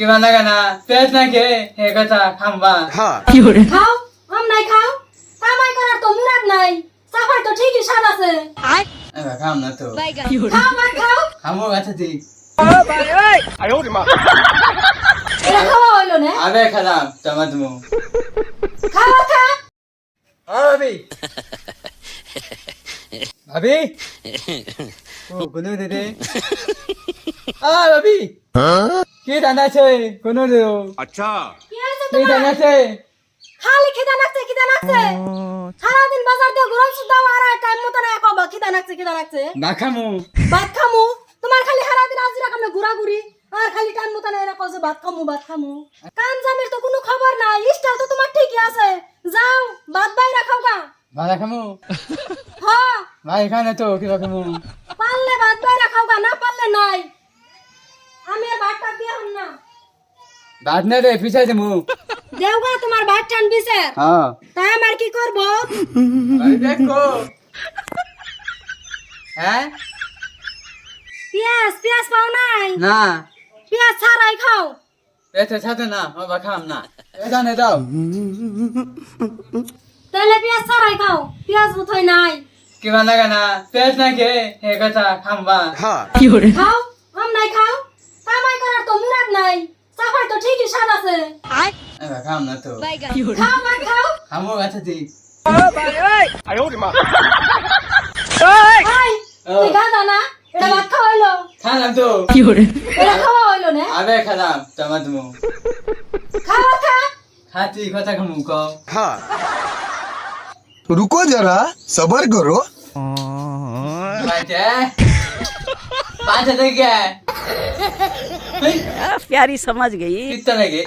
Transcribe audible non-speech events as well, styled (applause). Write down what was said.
লাগে না পেট না হে। কথা খামবা খাও আম নাই খাও। কামাই করার তো মুরাদ নাই। সাফাই তো ঠিকই স্বাদ আছে। এবার খাম না তো। খাও ভাত খাও। খামো আচ্ছা ঠিক এটা খাওয়া হইল না? আবে খালাম তোমার তুমি খাওয়া খা। ও ভাবি। ভাবি? (laughs) ও কোনো দে দে আ ভাবি কি দানা কোনো কোন আচ্ছা। কি দানাছে খালি কি দানা আছে? কি দানা আছে? সারা দিন বাজার দিয়ে গরম সুদ্ধা আর টাইম মতো না কবা কি দানা আছে? কি দানা আছে? না খামু। ভাত খামু? তোমার খালি সারা দিন আজ রাখামে ঘুরাঘুরি আর খালি টাইম মতো না এরা কজে ভাত খামু ভাত খামু। কাম জামের তো কোনো খবর নাই। স্টাইল তো তোমার ঠিকই আছে। যাও ভাত বাই রাখাও গা। ভাত খামু? হ্যাঁ। ভাই এখানে তো কি রাখামু পারলে ভাত বাই রাখাও গা না পারলে নাই। ভাত না দে পিছাই দেমু। দেওগা তোমার ভাত টান বিছে হ্যাঁ। তাই আমার কি করব? ভাই দেখো। হ্যাঁ? পেঁয়াজ পেঁয়াজ পাও নাই? না। পেঁয়াজ ছাড়াই খাও। পেটে ছাতে না বাবা খাম না। এটা নে দাও। তাহলে পেঁয়াজ ছাড়াই খাও। পেঁয়াজ বোধহয় নাই। না পেট না খেয়ে হে কথা খামবা খাও আম নাই খাও কামাই করার তো মুরাদ নাই সাফাই তো ঠিকই স্বাদ আছে এবার খাম না তো খাও ভাত খাও খামো আচ্ছা ঠিক ভাই তুই গাঁদা না এটা ভাত খাওয়া হইলো খালাম তো এটা খাওয়া হইলো না আবে খালাম তোমার তুমি খাওয়া খা খাতি কথা খামু কও रुको जरा सबर करो बाटे पाँच हजार क्या है प्यारी समझ गई कितना लगे